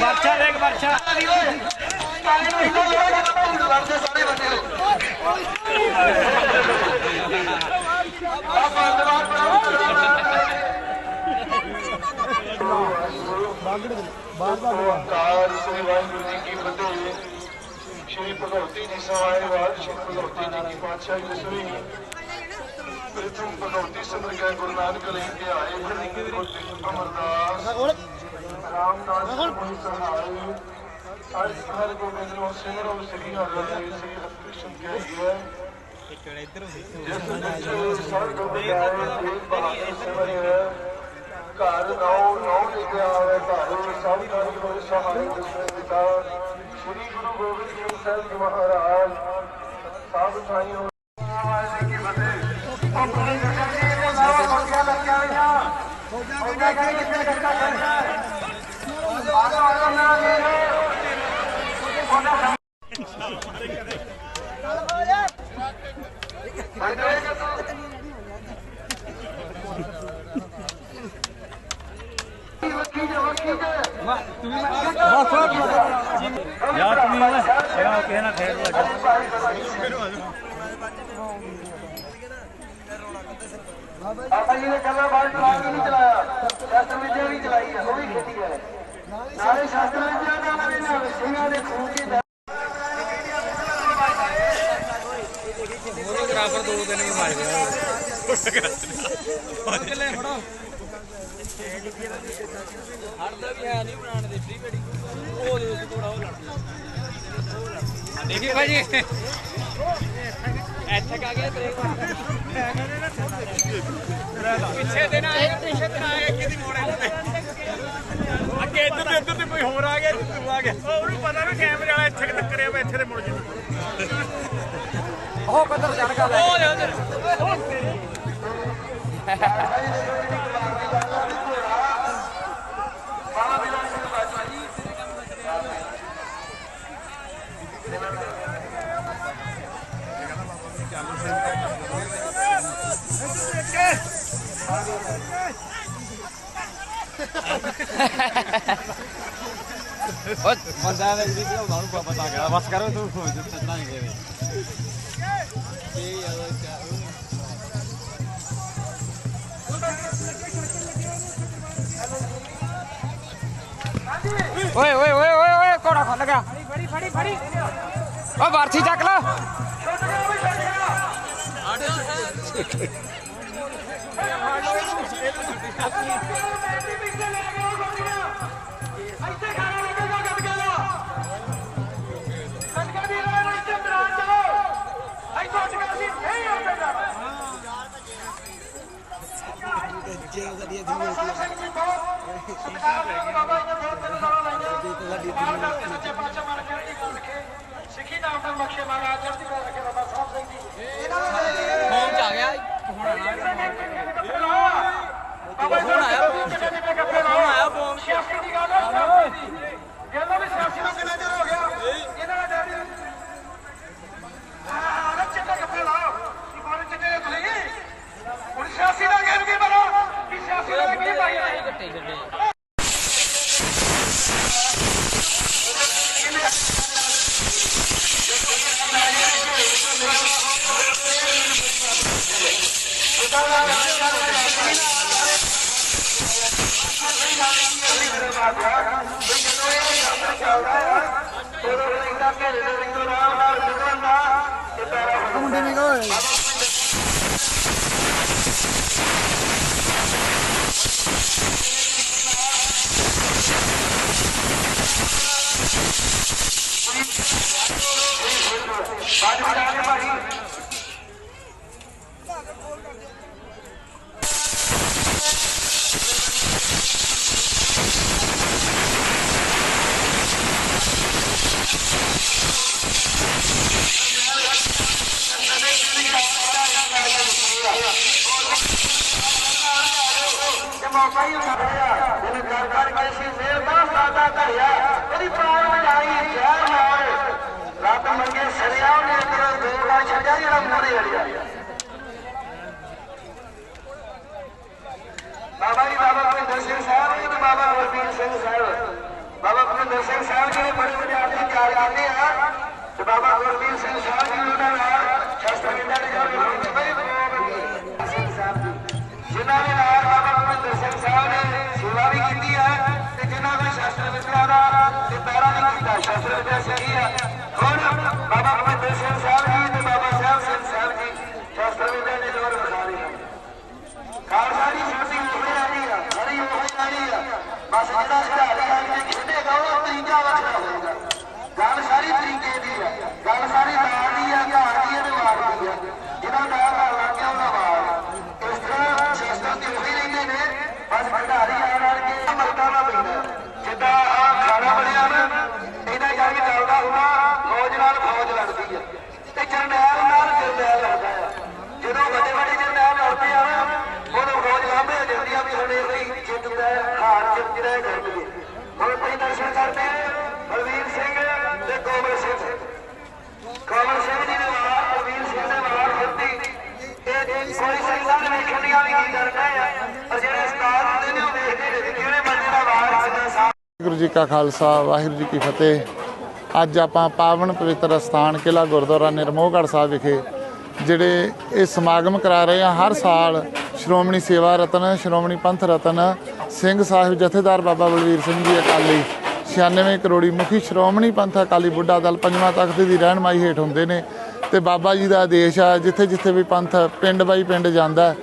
ਵਰਛਾ ਦੇਖ ਵਰਛਾ ਕਾਰ ਸ੍ਰੀ ਵਾਹਿਗੁਰੂ ਜੀ ਕੀ ਫਤਿਹ ਸ਼੍ਰੀ ਭਗਵਤੀ ਜੀ ਸਵਾਏ ਵਾਲ, ਸ਼੍ਰੀ ਭਗਵਤੀ ਜੀ ਕੀ ਪਾਤਸ਼ਾਹੀ ਦਸਵੀਂ ਪ੍ਰਥਮ ਭਗਵਤੀ ਸਿਮਰ ਗਏ ਗੁਰੂ ਨਾਨਕ ਧਿਆਏ ਫਿਰ ਗੁਰਤੀ ਅਮਰਦਾਸ ਰਾਮਦਾਸ ਜੀ ਸਹਾਈ ਅੱਜ ਹਰ ਗੋਬਿੰਦ ਨੂੰ ਸਿਮਰੋ ਸ੍ਰੀ ਹਰਿ ਸ੍ਰੀ ਹਰਿਕ੍ਰਿਸ਼ਨ ਕਹੀਏ ਜਿਸ ਵਿੱਚ ਸਰਬ ਵਿਦਿਆਏ ਤੇਜ ਬਹਾਦਰ ਸਿਮਰਿਆ ਘਰ ਨੌ ਨੌ ਲਿਖਿਆ ਹੋਵੇ ਘਰ। ਸਭ ਨਾਲ ਕੋਈ ਦਸਵੇਂ ਪਿਤਾ ਸ੍ਰੀ ਗੁਰੂ ਗੋਬਿੰਦ ਸਿੰਘ ਸਾਹਿਬ ਜੀ ਮਹਾਰਾਜ ਸਭ ਥਾਈ ਹੋ ਕੀ ਫਤਿਹ ਉਹ ਕੋਈ ਜਗ੍ਹਾ ਨਹੀਂ ਲਾਵਾ ਮੰਗਿਆ ਲੱਗਿਆ ਹੋਈਆਂ ਉਹ ਜਾ ਕੇ ਕਿੱਥੇ ਕੱਟਾ ਕਰਨਾ ਆਗਾ ਆਗਾ ਨਾ ਲੈ ਵੱਖੀ ਜੇ ਵੱਖੀ ਜੇ ਯਾਰ ਤੂੰ ਓਏ ਇਹ ਕਿਸੇ ਨਾਲ ਖੇਡ ਲੱਗਾ। ਆਪਾਂ ਜੀ ਨੇ ਕੱਲਾ ਬਾਲ ਚਲਾ ਕੇ ਨਹੀਂ ਚਲਾਇਆ। ਸ਼ਾਸਤਰ ਵਿਦਿਆ ਵੀ ਚਲਾਈ ਹੈ ਉਹ ਵੀ ਖੇਡੀ ਹੈ ਨਾਲੇ ਸ਼ਾਸਤਰ ਵਿਦਿਆ ਦਾ ਨਾਲੇ ਨਾਲ ਸਿੰਘਾਂ ਦੇ ਖੂਨ ਦੀ ਫੋਟੋਗ੍ਰਾਫਰ ਦੋ ਦਿਨ ਵੀ ਮਾਰ ਗਿਆ। ਫੜੋ। ਹੜਦਾ ਵੀ ਹੈ ਨਹੀਂ ਬਣਾਉਣ ਦੇ ਫ੍ਰੀ ਬੈਠੀ ਉਹ ਦੇ ਉਸ ਕੋੜਾ ਉਹ ਲੜ ਦੇਖੀ ਭਾਜੀ। ਇੱਥੇ ਕਾ ਗਿਆ ਤੇਰੇ ਪਿੱਛੇ ਦੇ ਨਾ ਪਿੱਛੇ ਦੇ ਨਾ ਕਿਹਦੀ ਮੋੜੇ ਅੱਗੇ ਇੱਧਰ ਤੇ ਇੱਧਰ ਤੇ ਕੋਈ ਹੋਰ ਆ ਗਿਆ ਤੂੰ ਆ ਗਿਆ। ਉਹਨੂੰ ਪਤਾ ਵੀ ਕੈਮਰੇ ਵਾਲਾ ਇੱਥੇ ਟੱਕਰਿਆ ਵਾ ਇੱਥੇ ਤੇ ਮੁੜ ਜਾ ਉਹ ਕਦਰ ਚੜ ਗਿਆ? ਉਹ ਦੇ ਉਧਰ। ਉਹ ਬੰਦਾ ਨੇ ਜਿਹੜੀ ਉਹ ਨੂੰ ਪਤਾ ਗਿਆ ਬਸ ਕਰੋ ਤੂੰ ਚੱਲਣਾ ਨਹੀਂ ਗਏ ਇਹ ਯਾਰ ਓਏ ਓਏ ਓਏ ਓਏ ਓਏ ਕੋੜਾ ਖੁੱਲ ਗਿਆ ਫੜੀ ਫੜੀ ਫੜੀ ਓ ਵਰਥੀ ਚੱਕ ਲੈ ਸਿੱਖੀ ਦਾ ਬਖਸ਼ੇ ਮਹਾਰਾਜ ਚੜ੍ਹਦੀ ਕਲਾ ਰੱਖੇ ਬਾਬਾ ਸਾਹਿਬ ਸਿੰਘ ਜੀ। ਫੋਨ ਚ ਆ ਗਿਆ ਹੁਣ ਆਇਆ ਹੁਣ Come on, Danny, go. ਤੇ ਮੌਕਾ ਹੀ। ਹੁੰਦਾ ਰਿਹਾ ਜਿਹਨੇ ਦਾ ਦਾਦਾ ਧਰਿਆ। ਉਹਦੀ ਪ੍ਰਾਣ ਵਜਾਈ ਜ਼ਹਿਰ ਮਾਰ ਰੱਬ ਮੰਗੇ ਸਰਿਆ ਉਹਨੇ ਅੰਦਰ ਦੋ ਦਾ ਛੱਡਿਆ ਜਿਹੜਾ ਮੂਹਰੇ ਅੜਿਆ। ਬਾਬਾ ਜੀ, ਬਾਬਾ ਕੋਈ ਗੁਰਮੀਤ ਸਿੰਘ ਸਾਹਿਬ। ਬਾਬਾ ਭੁਪਿੰਦਰ ਸਿੰਘ ਸਾਹਿਬ ਜੀ ਨੇ ਬੜੇ ਵਿਦਿਆਰਥੀ ਤਿਆਰ ਕਰਦੇ ਆ, ਤੇ ਬਾਬਾ ਪੈਰਾਂ ਦੀ ਕੀਤਾ ਆ ਹੁਣ ਬਾਬਾ ਭੁਪਿੰਦਰ ਸਿੰਘ ਸਾਹਿਬ ਜੀ ਤੇ ਬਾਬਾ ਸਾਹਿਬ ਸਿੰਘ ਸਾਹਿਬ ਜੀ ਸ਼ਸਤਰ ਵਿਦਿਆ ਦੇ ਜੋਰ ਵਿਖਾ ਖਾਲਸਾ ਦੀ ਛੋਟੀ ਉਹੀ ਆਣੀ ਆ ਹਰੀ ਉਹੀ ਆਣੀ ਆ ਬਸ ਜਿਹੜਾ ਖਿਡਾਰੀ ਆ ਕੇ ਖੇਡੇਗਾ ਉਹ ਤਰੀਕਾ ਵੱਖਰਾ ਹੋਏਗਾ ਗੱਲ ਸਾਰੀ ਤਰੀਕੇ ਦੀ ਆ ਗੱਲ ਸਾਰੀ ਦਾਰ ਦੀ ਆ ਘਾਟ ਦੀ ਆ ਤੇ ਵਾਰ ਦੀ ਆ ਜਿਹਦਾ ਦਾਰ ਨਾਲ ਲੱਗ ਗਿਆ ਉਹਦਾ ਵਾਰ ਇਸ ਤਰ੍ਹਾਂ ਸ਼ਸਤਰ ਤੇ ਉਹੀ ਰਹਿੰਦੇ ਨੇ ਬਸ ਖਿਡਾਰੀ ਆ ਨਾਲ ਕੇ ਮਰਦਾਨਾ ਪੈਂਦਾ ਜਿੱਦਾਂ ਆ ਖਾਣਾ ਬਣਿਆ ਨਾ ਇਹਦਾ ਜੰਗ ਚੱਲਦਾ ਹੁੰਦਾ ਫੌਜ ਨਾਲ ਫੌਜ ਲੜਦੀ ਆ। ਤੇ ਜਰਨੈਲ ਨਾਲ ਜਰਨੈਲ ਲੜਦਾ ਆ। ਜਦੋਂ ਵੱਡੇ ਵੱਡੇ ਜਰਨੈਲ ਲੜਦੇ ਆ ਉਦੋਂ ਫੌਜ ਲਾਂਭੇ ਹੋ ਜਾਂਦੀ ਆ ਵੀ ਹੁਣ ਇਹ ਲਈ ਜਿੱਤਦਾ ਹਾਰ ਜਿੱਤਦਾ ਹੈ ਹੁਣ ਤੁਸੀਂ ਦਰਸ਼ਨ ਕਰਦੇ ਬਲਵੀਰ ਸਿੰਘ ਤੇ ਕੋਮਲ ਸਿੰਘ। ਕੋਮਲ ਸਿੰਘ ਜੀ ਦੇ ਨਾਲ ਬਲਵੀਰ ਸਿੰਘ ਦੇ ਨਾਲ ਖੇਤੀ ਇਹ ਕੋਈ ਸਿੰਘਾਂ ਦੇ ਵੀ ਕੀ ਕਰਦਾ ਆ। ਪਰ ਜਿਹੜੇ ਉਸਤਾਦ ਹੁੰਦੇ ਨੇ, ਉਹ ਵੇਖਦੇ ਨੇ ਕਿਹੜੇ ਬੰਦੇ ਦਾ ਵਾਰ ਕਿੰਨਾ ਸਾਫ਼ ਵਾਹਿਗੁਰੂ ਜੀ ਕਾ ਖਾਲਸਾ, ਵਾਹਿਗੁਰੂ ਜੀ ਕੀ ਫਤਿਹ। ਅੱਜ ਆਪਾਂ ਪਾਵਨ ਪਵਿੱਤਰ ਸਥਾਨ ਕਿਲਾ ਗੁਰਦੁਆਰਾ ਨਿਰਮੋਹਗੜ੍ਹ ਸਾਹਿਬ ਵਿਖੇ ਜਿਹੜੇ ਇਹ ਸਮਾਗਮ ਕਰਾ ਰਹੇ ਆ ਹਰ ਸਾਲ ਸ਼੍ਰੋਮਣੀ ਸੇਵਾ ਰਤਨ ਸ਼੍ਰੋਮਣੀ ਪੰਥ ਰਤਨ ਸਿੰਘ ਸਾਹਿਬ ਜਥੇਦਾਰ ਬਾਬਾ ਬਲਵੀਰ ਸਿੰਘ ਜੀ ਅਕਾਲੀ 96 ਕਰੋੜੀ ਮੁਖੀ ਸ਼੍ਰੋਮਣੀ ਪੰਥ ਅਕਾਲੀ ਬੁੱਢਾ ਦਲ ਪੰਜਵਾਂ ਤਖਤ ਦੀ ਰਹਿਨਮਾਈ ਹੇਠ ਹੁੰਦੇ ਨੇ ਤੇ ਬਾਬਾ ਜੀ ਦਾ ਆਦੇਸ਼ ਆ ਜਿੱਥੇ ਜਿੱਥੇ ਵੀ ਪੰਥ ਪਿੰਡ ਬਾਈ ਪਿੰਡ ਜਾਂਦਾ ਹੈ,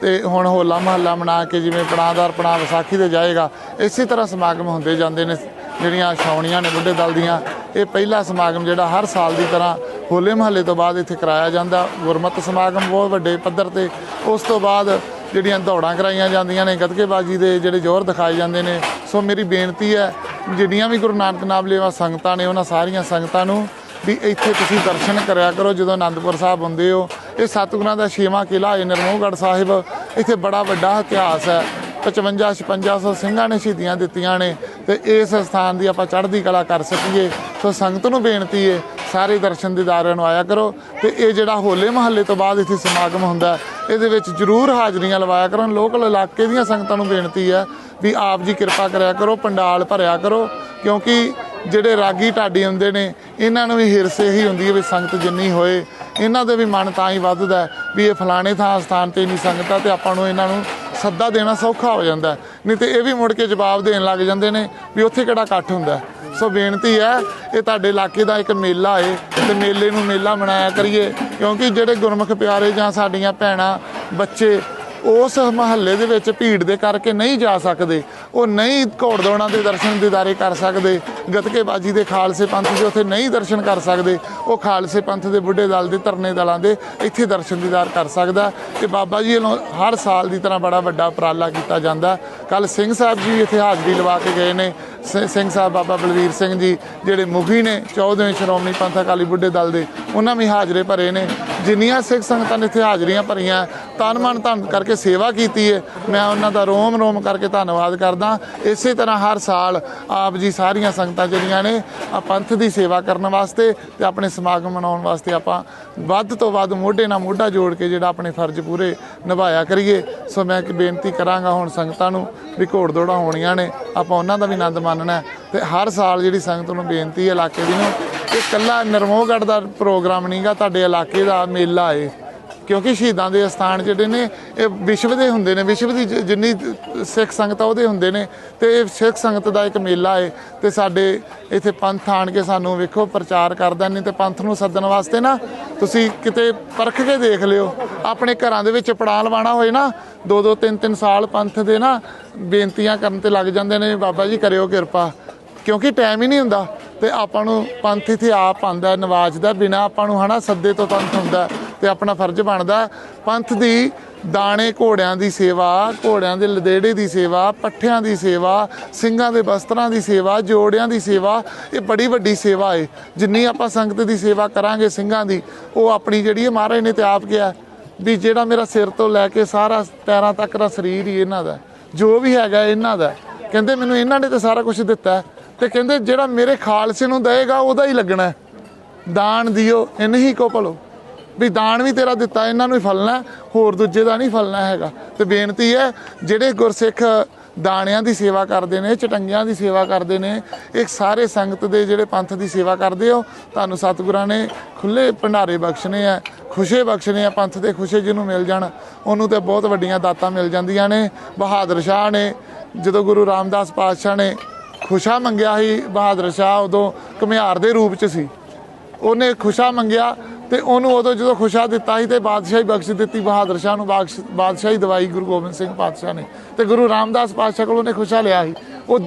ਤੇ ਹੁਣ ਹੋਲਾ ਮਹੱਲਾ ਮਨਾ ਕੇ ਜਿਵੇਂ ਪਣਾਦਾਰ ਪਣਾ ਵਿਸਾਖੀ ਤੇ ਜਾਏਗਾ ਇਸੇ ਤਰ੍ਹਾਂ ਸਮਾਗਮ ਹੁੰਦੇ ਜਾਂਦੇ ਨੇ ਜਿਹੜੀਆਂ ਛਾਉਣੀਆਂ ਨੇ ਬੁੱਢੇ ਦਲ ਦੀਆਂ, ਇਹ ਪਹਿਲਾ ਸਮਾਗਮ ਜਿਹੜਾ ਹਰ ਸਾਲ ਦੀ ਤਰ੍ਹਾਂ ਹੋਲੇ ਮਹੱਲੇ ਤੋਂ ਬਾਅਦ ਇੱਥੇ ਕਰਾਇਆ ਜਾਂਦਾ। ਗੁਰਮਤਿ ਸਮਾਗਮ ਬਹੁਤ ਵੱਡੇ ਪੱਧਰ ਤੇ, ਉਸ ਤੋਂ ਬਾਅਦ ਜਿਹੜੀਆਂ ਦੌੜਾਂ ਕਰਾਈਆਂ ਜਾਂਦੀਆਂ ਨੇ, ਗੱਤਕੇਬਾਜ਼ੀ ਦੇ ਜਿਹੜੇ ਜ਼ੋਰ ਦਿਖਾਏ ਜਾਂਦੇ ਨੇ। ਸੋ ਮੇਰੀ ਬੇਨਤੀ ਹੈ, ਜਿੰਨੀਆਂ ਵੀ ਗੁਰੂ ਨਾਨਕ ਨਾਮ ਲੈਵਾ ਸੰਗਤਾਂ ਨੇ, ਉਹਨਾਂ ਸਾਰੀਆਂ ਸੰਗਤਾਂ ਨੂੰ ਵੀ ਇੱਥੇ ਤੁਸੀਂ ਦਰਸ਼ਨ ਕਰਿਆ ਕਰੋ, ਜਦੋਂ ਆਨੰਦਪੁਰ ਸਾਹਿਬ ਹੁੰਦੇ ਹੋ। ਇਹ ਸਤਿਗੁਰਾਂ ਦਾ ਛੇਵਾਂ ਕਿਲਾ ਹੈ, ਨਿਰਮੋਹਗੜ੍ਹ ਸਾਹਿਬ। ਇੱਥੇ ਬੜਾ ਵੱਡਾ ਇਤਿਹਾਸ ਹੈ। 55 5600 ਸਿੰਘਾਂ ਨੇ ਸ਼ਹੀਦੀਆਂ ਦਿੱਤੀਆਂ ਨੇ ਤੇ ਇਸ ਸਥਾਨ ਦੀ ਆਪਾਂ ਚੜ੍ਹਦੀ ਕਲਾ ਕਰ ਸਕੀਏ। ਸੋ ਸੰਗਤ ਨੂੰ ਬੇਨਤੀ ਹੈ ਸਾਰੇ ਦਰਸ਼ਨ ਦੀਦਾਰਿਆਂ ਨੂੰ ਆਇਆ ਕਰੋ ਤੇ ਇਹ ਜਿਹੜਾ ਹੋਲੇ ਮਹੱਲੇ ਤੋਂ ਬਾਅਦ ਇੱਥੇ ਸਮਾਗਮ ਹੁੰਦਾ, ਇਹਦੇ ਵਿੱਚ ਜ਼ਰੂਰ ਹਾਜ਼ਰੀਆਂ ਲਵਾਇਆ ਕਰਨ ਲੋਕਲ ਇਲਾਕੇ ਦੀਆਂ ਸੰਗਤਾਂ ਨੂੰ ਬੇਨਤੀ ਹੈ ਵੀ ਆਪ ਜੀ ਕਿਰਪਾ ਕਰਿਆ ਕਰੋ, ਪੰਡਾਲ ਭਰਿਆ ਕਰੋ, ਕਿਉਂਕਿ ਜਿਹੜੇ ਰਾਗੀ ਢਾਡੀ ਹੁੰਦੇ ਨੇ, ਇਹਨਾਂ ਨੂੰ ਵੀ ਹਿਰਸ ਇਹੀ ਹੁੰਦੀ ਹੈ ਵੀ ਸੰਗਤ ਜਿੰਨੀ ਹੋਏ। ਇਹਨਾਂ ਦੇ ਵੀ ਮਨ ਤਾਂ ਹੀ ਵੱਧਦਾ ਵੀ ਇਹ ਫਲਾਣੇ ਥਾਂ ਸਥਾਨ ਤੇ ਨਹੀਂ ਸੰਗਤ ਆ ਤੇ ਆਪਾਂ ਨੂੰ ਇਹਨਾਂ ਨੂੰ ਸੱਦਾ ਦੇਣਾ ਸੌਖਾ ਹੋ ਜਾਂਦਾ ਨਹੀਂ ਤੇ ਇਹ ਵੀ ਮੁੜ ਕੇ ਜਵਾਬ ਦੇਣ ਲੱਗ ਜਾਂਦੇ ਨੇ ਵੀ ਉੱਥੇ ਕਿਹੜਾ ਇਕੱਠ ਹੁੰਦਾ ਸੋ ਬੇਨਤੀ ਹੈ, ਇਹ ਤੁਹਾਡੇ ਇਲਾਕੇ ਦਾ ਇੱਕ ਮੇਲਾ ਏ ਤੇ ਮੇਲੇ ਨੂੰ ਮੇਲਾ ਮਨਾਇਆ ਕਰੀਏ ਕਿਉਂਕਿ ਜਿਹੜੇ ਗੁਰਮੁਖ ਪਿਆਰੇ ਜਾਂ ਸਾਡੀਆਂ ਭੈਣਾਂ, ਬੱਚੇ ਉਸ ਮਹੱਲੇ ਦੇ ਵਿੱਚ ਭੀੜ ਦੇ ਕਰਕੇ ਨਹੀਂ ਜਾ ਸਕਦੇ। ਉਹ ਨਹੀਂ ਘੋੜ ਦੌੜਾਂ ਦੇ ਦਰਸ਼ਨ ਦੀਦਾਰੇ ਕਰ ਸਕਦੇ। ਗੱਤਕੇਬਾਜੀ ਦੇ ਖਾਲਸੇ ਪੰਥ ਦੇ ਉੱਥੇ ਨਹੀਂ ਦਰਸ਼ਨ ਕਰ ਸਕਦੇ। ਉਹ ਖਾਲਸੇ ਪੰਥ ਦੇ ਬੁੱਢੇ ਦਲ ਦੇ, ਧਰਨੇ ਦਲਾਂ ਦੇ ਇੱਥੇ ਦਰਸ਼ਨ ਦੀਦਾਰ ਕਰ ਸਕਦਾ। ਤੇ ਬਾਬਾ ਜੀ ਵੱਲੋਂ ਹਰ ਸਾਲ ਦੀ ਤਰ੍ਹਾਂ ਬੜਾ ਵੱਡਾ ਉਪਰਾਲਾ ਕੀਤਾ ਜਾਂਦਾ। ਕੱਲ ਸਿੰਘ ਸਾਹਿਬ ਜੀ ਇੱਥੇ ਹਾਜ਼ਰੀ ਲਵਾ ਕੇ ਗਏ ਨੇ। ਸਿੰਘ ਸਾਹਿਬ ਬਾਬਾ ਬਲਵੀਰ ਸਿੰਘ ਜੀ, ਜਿਹੜੇ ਮੁਖੀ ਨੇ 14ਵੇਂ ਸ਼੍ਰੋਮਣੀ ਪੰਥ ਅਕਾਲੀ ਬੁੱਢੇ ਦਲ ਦੇ, ਉਹਨਾਂ ਵੀ ਹਾਜ਼ਰੇ ਭਰੇ ਨੇ। ਜਿੰਨੀਆਂ ਸਿੱਖ ਸੰਗਤਾਂ ਨੇ ਇੱਥੇ ਹਾਜ਼ਰੀਆਂ ਭਰੀਆਂ, ਤਨ ਮਨ ਧਨ ਕਰਕੇ ਸੇਵਾ ਕੀਤੀ ਹੈ ਮੈਂ ਉਹਨਾਂ ਦਾ ਰੋਮ ਰੋਮ ਕਰਕੇ ਧੰਨਵਾਦ ਕਰਦਾ। ਇਸੇ ਤਰ੍ਹਾਂ ਹਰ ਸਾਲ ਆਪ ਜੀ ਸਾਰੀਆਂ ਸੰਗਤਾਂ ਜਿਹੜੀਆਂ ਨੇ ਆ ਪੰਥ ਦੀ ਸੇਵਾ ਕਰਨ ਵਾਸਤੇ ਤੇ ਆਪਣੇ ਸਮਾਗਮ ਮਨਾਉਣ ਵਾਸਤੇ ਆਪਾਂ ਵੱਧ ਤੋਂ ਵੱਧ ਮੋਢੇ ਨਾਲ ਮੋਢਾ ਜੋੜ ਕੇ ਜਿਹੜਾ ਆਪਣੇ ਫਰਜ਼ ਪੂਰੇ ਨਿਭਾਇਆ ਕਰੀਏ। ਸੋ ਮੈਂ ਇੱਕ ਬੇਨਤੀ ਕਰਾਂਗਾ ਹੁਣ ਸੰਗਤਾਂ ਨੂੰ ਵੀ ਘੋੜ ਦੌੜਾਂ ਹੋਣੀਆਂ ਨੇ। ਆਪਾਂ ਉਹਨਾਂ ਦਾ ਵੀ ਆਨੰਦ ਮਾਣ ਮੰਨਣਾ ਤੇ ਹਰ ਸਾਲ ਜਿਹੜੀ ਸੰਗਤ ਨੂੰ ਬੇਨਤੀ ਹੈ ਇਲਾਕੇ ਦੀ ਨੂੰ, ਇਹ ਕੱਲਾ ਨਰਮੋਹਗੜ੍ਹ ਦਾ ਪ੍ਰੋਗਰਾਮ ਨਹੀਂਗਾ ਤੁਹਾਡੇ ਇਲਾਕੇ ਦਾ ਮੇਲਾ ਏ ਕਿਉਂਕਿ ਸ਼ਹੀਦਾਂ ਦੇ ਅਸਥਾਨ ਜਿਹੜੇ ਨੇ, ਇਹ ਵਿਸ਼ਵ ਦੇ ਹੁੰਦੇ ਨੇ, ਵਿਸ਼ਵ ਦੀ ਜਿੰਨੀ ਸਿੱਖ ਸੰਗਤ ਆ ਉਹਦੇ ਹੁੰਦੇ ਨੇ। ਤੇ ਇਹ ਸਿੱਖ ਸੰਗਤ ਦਾ ਇੱਕ ਮੇਲਾ ਏ ਤੇ ਸਾਡੇ ਇੱਥੇ ਪੰਥ ਆਣ ਕੇ ਸਾਨੂੰ, ਵੇਖੋ, ਪ੍ਰਚਾਰ ਕਰਦਾ ਨਹੀਂ ਤੇ ਪੰਥ ਨੂੰ ਸੱਦਣ ਵਾਸਤੇ ਨਾ ਤੁਸੀਂ ਕਿਤੇ ਪਰਖ ਕੇ ਦੇਖ ਲਿਓ। ਆਪਣੇ ਘਰਾਂ ਦੇ ਵਿੱਚ ਪੜਾਅ ਲਵਾਣਾ ਹੋਏ ਨਾ ਦੋ ਦੋ ਤਿੰਨ ਤਿੰਨ ਸਾਲ ਪੰਥ ਦੇ ਨਾ ਬੇਨਤੀਆਂ ਕਰਨ ਤੇ ਲੱਗ ਜਾਂਦੇ ਨੇ, ਬਾਬਾ ਜੀ ਕਰਿਓ ਕਿਰਪਾ। ਕਿਉਂਕਿ ਟਾਈਮ ਹੀ ਨਹੀਂ ਹੁੰਦਾ ਤੇ ਆਪਾਂ ਨੂੰ ਪੰਥ ਇੱਥੇ ਆਪ ਆਂਦਾ ਨਵਾਜਦਾ ਬਿਨਾ ਆਪਾਂ ਨੂੰ ਹਨਾ ਸੱਦੇ ਤੋਂ ਪੰਥ ਹੁੰਦਾ। ਤੇ ਆਪਣਾ ਫਰਜ਼ ਬਣਦਾ, ਪੰਥ ਦੀ ਦਾਣੇ ਘੋੜਿਆਂ ਦੀ ਸੇਵਾ, ਘੋੜਿਆਂ ਦੇ ਲਦੇੜੇ ਦੀ ਸੇਵਾ, ਪੱਠਿਆਂ ਦੀ ਸੇਵਾ, ਸਿੰਘਾਂ ਦੇ ਵਸਤਰਾਂ ਦੀ ਸੇਵਾ, ਜੋੜਿਆਂ ਦੀ ਸੇਵਾ, ਇਹ ਬੜੀ ਵੱਡੀ ਸੇਵਾ ਏ। ਜਿੰਨੀ ਆਪਾਂ ਸੰਗਤ ਦੀ ਸੇਵਾ ਕਰਾਂਗੇ ਸਿੰਘਾਂ ਦੀ, ਉਹ ਆਪਣੀ ਜਿਹੜੀ ਹੈ ਮਹਾਰਾਜ ਨੇ ਤੇ ਆਪ ਕਿਹਾ, ਵੀ ਜਿਹੜਾ ਮੇਰਾ ਸਿਰ ਤੋਂ ਲੈ ਕੇ ਸਾਰਾ ਪੈਰਾਂ ਤੱਕ ਦਾ ਸਰੀਰ ਹੀ ਇਹਨਾਂ ਦਾ, ਜੋ ਵੀ ਹੈਗਾ ਇਹਨਾਂ ਦਾ। ਕਹਿੰਦੇ ਮੈਨੂੰ ਇਹਨਾਂ ਨੇ ਤਾਂ ਸਾਰਾ ਕੁਝ ਦਿੱਤਾ ਹੈ। ਤੇ ਕਹਿੰਦੇ ਜਿਹੜਾ ਮੇਰੇ ਖਾਲਸੇ ਨੂੰ ਦੇਏਗਾ, ਉਹਦਾ ਹੀ ਲੱਗਣਾ ਦਾਨ ਦਿਓ ਇਨਹੀ ਕੋ ਭਲੋ। ਵੀ ਦਾਨ ਵੀ ਤੇਰਾ ਦਿੱਤਾ, ਇਹਨਾਂ ਨੂੰ ਹੀ ਫਲਣਾ, ਹੋਰ ਦੂਜੇ ਦਾ ਨਹੀਂ ਫਲਣਾ ਹੈਗਾ। ਤੇ ਬੇਨਤੀ ਹੈ, ਜਿਹੜੇ ਗੁਰਸਿੱਖ ਦਾਣਿਆਂ ਦੀ ਸੇਵਾ ਕਰਦੇ ਨੇ, ਚਟੰਗਿਆਂ ਦੀ ਸੇਵਾ ਕਰਦੇ ਨੇ ਇੱਕ ਸਾਰੇ ਸੰਗਤ ਦੇ ਜਿਹੜੇ ਪੰਥ ਦੀ ਸੇਵਾ ਕਰਦੇ ਹੋ, ਤੁਹਾਨੂੰ ਸਤਿਗੁਰਾਂ ਨੇ ਖੁੱਲੇ ਭੰਡਾਰੇ ਬਖਸ਼ਣੇ ਆ, ਖੁਸ਼ੇ ਬਖਸ਼ਣੇ ਆ, ਪੰਥ ਦੇ ਖੁਸ਼ੇ ਜਿਹਨੂੰ ਮਿਲ ਜਾਣ, ਉਹਨੂੰ ਤੇ ਬਹੁਤ ਵੱਡੀਆਂ ਦਾਤਾਂ ਮਿਲ ਜਾਂਦੀਆਂ ਨੇ। ਬਹਾਦਰ ਸ਼ਾਹ ਨੇ, ਜਦੋਂ ਗੁਰੂ ਰਾਮਦਾਸ ਪਾਤਸ਼ਾਹ ਨੇ ਖੁਸ਼ਾ ਮੰਗਿਆ ਸੀ, ਬਹਾਦਰ ਸ਼ਾਹ ਉਦੋਂ ਘੁਮਿਆਰ ਦੇ ਰੂਪ ਚ ਸੀ। ਉਹਨੇ ਖੁਸ਼ਾ ਮੰਗਿਆ ਤੇ ਉਹਨੂੰ ਉਦੋਂ ਜਦੋਂ ਖੁਸ਼ਾ ਦਿੱਤਾ ਸੀ ਤੇ ਬਾਦਸ਼ਾਹੀ ਬਖਸ਼ ਦਿੱਤੀ, ਬਹਾਦਰ ਸ਼ਾਹ ਨੂੰ ਬਖਸ਼ ਬਾਦਸ਼ਾਹੀ ਦਵਾਈ ਗੁਰੂ ਗੋਬਿੰਦ ਸਿੰਘ ਪਾਤਸ਼ਾਹ ਨੇ ਤੇ ਗੁਰੂ ਰਾਮਦਾਸ ਪਾਤਸ਼ਾਹ ਕੋਲ ਉਹਨੇ ਖੁਸ਼ਾ ਲਿਆ ਸੀ। ਉਹ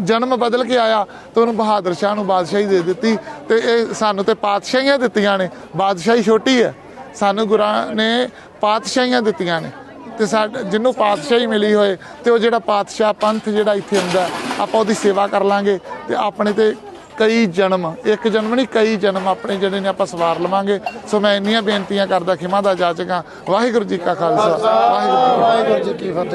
ਜਨਮ ਬਦਲ ਕੇ ਆਇਆ ਤੇ ਉਹਨੂੰ ਬਹਾਦਰ ਸ਼ਾਹ ਨੂੰ ਬਾਦਸ਼ਾਹੀ ਦੇ ਦਿੱਤੀ ਤੇ ਇਹ ਸਾਨੂੰ ਤੇ ਪਾਤਸ਼ਾਹੀਆਂ ਦਿੱਤੀਆਂ ਨੇ। ਬਾਦਸ਼ਾਹੀ ਛੋਟੀ ਹੈ। ਸਾਨੂੰ ਗੁਰਾਂ ਨੇ ਪਾਤਸ਼ਾਹੀਆਂ ਦਿੱਤੀਆਂ ਨੇ ਤੇ ਸਾਡ ਜਿਹਨੂੰ ਪਾਤਸ਼ਾਹੀ ਮਿਲੀ ਹੋਏ ਤੇ ਉਹ ਜਿਹੜਾ ਪਾਤਸ਼ਾਹ ਪੰਥ ਜਿਹੜਾ ਇੱਥੇ ਹੁੰਦਾ, ਆਪਾਂ ਉਹਦੀ ਸੇਵਾ ਕਰ ਲਾਂਗੇ ਤੇ ਆਪਣੇ ਤੇ ਕਈ ਜਨਮ, ਇੱਕ ਜਨਮ ਨਹੀਂ, ਕਈ ਜਨਮ ਆਪਣੇ ਜਿਹੜੇ ਨੇ ਆਪਾਂ ਸਵਾਰ ਲਵਾਂਗੇ। ਸੋ ਮੈਂ ਇੰਨੀਆਂ ਬੇਨਤੀਆਂ ਕਰਦਾ, ਖਿਮਾ ਦਾ ਜਾਚਕਾਂ ਵਾਹਿਗੁਰੂ ਜੀ ਕਾ ਖਾਲਸਾ ਵਾਹਿਗੁਰੂ ਜੀ ਕੀ ਫਤਿਹ ਵਾਹਿਗੁਰੂ ਜੀ ਕੀ ਫਤਿਹ।